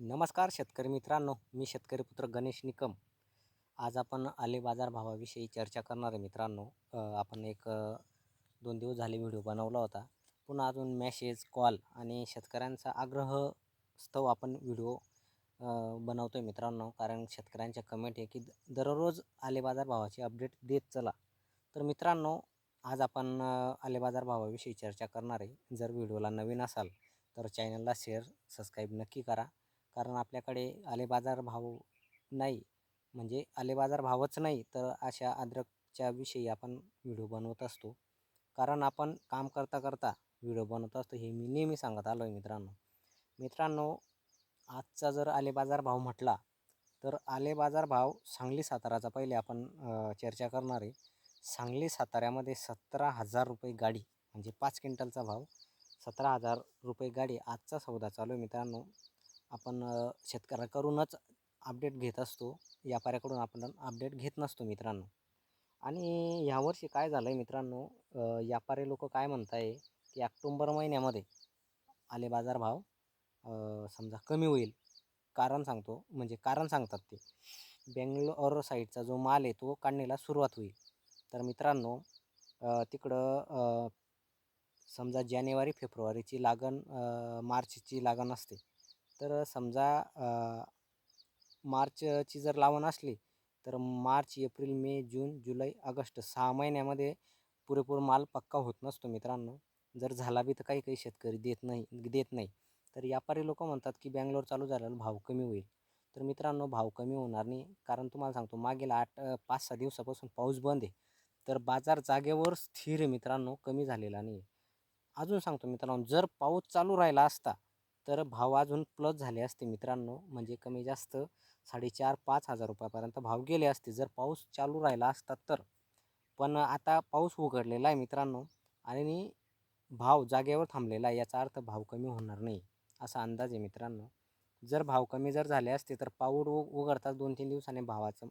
नमस्कार शेतकरी मित्रांनो मी शेतकरी पुत्र गणेश निकम. आज आपण आले बाजारभावाविषयी चर्चा करणार आहे मित्रांनो. आपण एक दोन दिवस झाले व्हिडिओ बनवला होता. पुन्हा अजून मॅसेज कॉल आणि शेतकऱ्यांचा आग्रह स्तव आपण व्हिडिओ बनवतो आहे मित्रांनो. कारण शेतकऱ्यांच्या कमेंट आहे की दररोज आले बाजार भावाची अपडेट देत चला. तर मित्रांनो आज आपण आले बाजारभावाविषयी चर्चा करणार आहे. जर व्हिडिओला नवीन असाल तर चॅनलला शेअर सबस्क्राईब नक्की करा. कारण आपल्याकडे आलेबाजार भाव नाही. म्हणजे आलेबाजार भावच नाही तर अशा अद्रकच्या विषयी आपण व्हिडिओ बनवत असतो. कारण आपण काम करता करता व्हिडिओ बनवत असतो हे मी नेहमी सांगत आलो आहे मित्रांनो. मित्रांनो आजचा जर आलेबाजार भाव म्हटला तर आलेबाजार भाव सांगली साताराचा पहिले आपण चर्चा करणार आहे. सांगली साताऱ्यामध्ये सतरा हजार रुपये गाडी म्हणजे पाच क्विंटलचा भाव सतरा हजार रुपये गाडी आजचा सौदा चालू आहे मित्रांनो. आपण शेतकऱ्याकडूनच अपडेट घेत असतो. व्यापाऱ्याकडून आपण अपडेट घेत नसतो मित्रांनो. आणि ह्यावर्षी काय झालं आहे मित्रांनो व्यापारी लोक काय म्हणत आहे की ऑक्टोंबर महिन्यामध्ये आले बाजार भाव समजा कमी होईल. कारण सांगतो म्हणजे कारण सांगतात ते. बेंगलोर साईडचा जो माल आहे तो काढण्याला सुरुवात होईल. तर मित्रांनो तिकडं समजा जानेवारी फेब्रुवारीची लागण मार्चची लागण असते. तर समजा मार्चची जर लावण असली तर मार्च एप्रिल मे जून जुलै ऑगस्ट सहा महिन्यामध्ये पुरेपूर माल पक्का होत नसतो मित्रांनो. जर झाला बी तर काही काही शेतकरी देत नाही देत नाही. तर व्यापारी लोक म्हणतात की बँगलोर चालू झाल्यावर भाव कमी होईल. तर मित्रांनो भाव कमी होणार नाही. कारण तुम्हाला सांगतो मागील आठ पाच सहा दिवसापासून पाऊस बंद आहे. तर बाजार जागेवर स्थिर मित्रांनो कमी झालेला नाही. अजून सांगतो मित्रांनो जर पाऊस चालू राहिला असता तर भाव अजून प्लस झाले असते मित्रांनो. म्हणजे कमी जास्त साडेचार पाच हजार रुपयापर्यंत भाव गेले असते. जर पाऊस चालू राहिला असता तर. पण आता पाऊस उघडलेला आहे मित्रांनो. आणि भाव जागेवर थांबलेला आहे. याचा अर्थ भाव कमी होणार नाही. असा अंदाज आहे मित्रांनो. जर भाव कमी जर झाले असते तर पाऊड उघडताच दोन तीन दिवसांनी भावाचं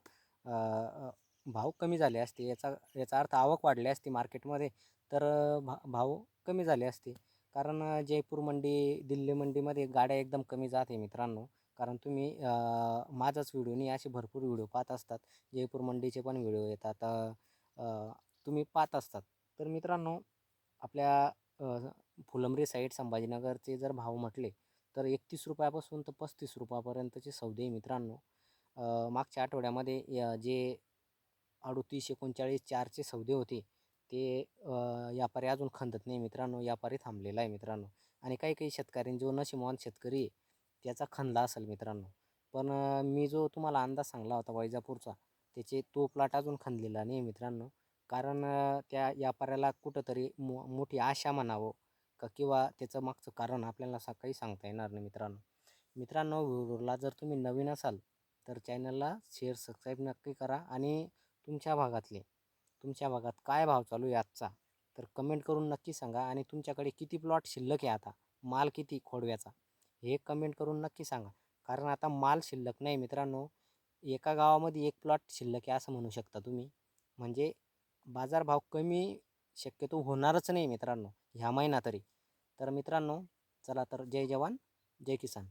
भाव कमी झाले असते. याचा याचा अर्थ आवक वाढली असती मार्केटमध्ये तर भा भाव कमी झाले असते. कारण जयपूर मंडी दिल्ली मंडीमध्ये गाड्या एकदम कमी जात आहे मित्रांनो. कारण तुम्ही माझाच व्हिडिओ नाही असे भरपूर व्हिडिओ पाहत असतात. जयपूर मंडीचे पण व्हिडिओ येतात. तुम्ही पाहत असतात. तर मित्रांनो आपल्या फुलंबरी साईड संभाजीनगरचे जर भाव म्हटले तर एकतीस रुपयापासून तर पस्तीस रुपयापर्यंतचे सौदे मित्रांनो. मागच्या आठवड्यामध्ये जे अडतीस एकोणचाळीस चारचे सौदे होते ते व्यापारी अजून खंदत नाही मित्रांनो व्यापारी थांबलेला आहे मित्रांनो. आणि काही काही शेतकऱ्यांनी जो नशिमवान शेतकरी त्याचा खंदला असेल मित्रांनो. पण मी जो तुम्हाला अंदाज सांगला होता वैजापूरचा त्याचे तो प्लॉट अजून खंदलेला नाही मित्रांनो. कारण त्या व्यापाऱ्याला कुठंतरी मो मोठी आशा म्हणावं का किंवा त्याचं मागचं कारण आपल्याला सा काही सांगता येणार नाही मित्रांनो. मित्रांनो व्हिडिओला जर तुम्ही नवीन असाल तर चॅनलला शेअर सबस्क्राईब नक्की करा आणि तुमच्या भागातले तुमच्या भागात काय भाव चालू आहे आजचा? तर कमेंट करून नक्की सांगा आणि तुमच्याकडे किती प्लॉट शिल्लक आहे आता? माल किती खोडव्याचा? हे कमेंट करून नक्की सांगा. कारण आता माल शिल्लक नाही मित्रांनो. एका गावामध्ये एक प्लॉट शिल्लक आहे असं म्हणू शकता तुम्ही. म्हणजे बाजारभाव कमी शक्यतो होणारच नाही मित्रांनो ह्या महिना तरी. तर मित्रांनो चला तर जय जवान जय किसान.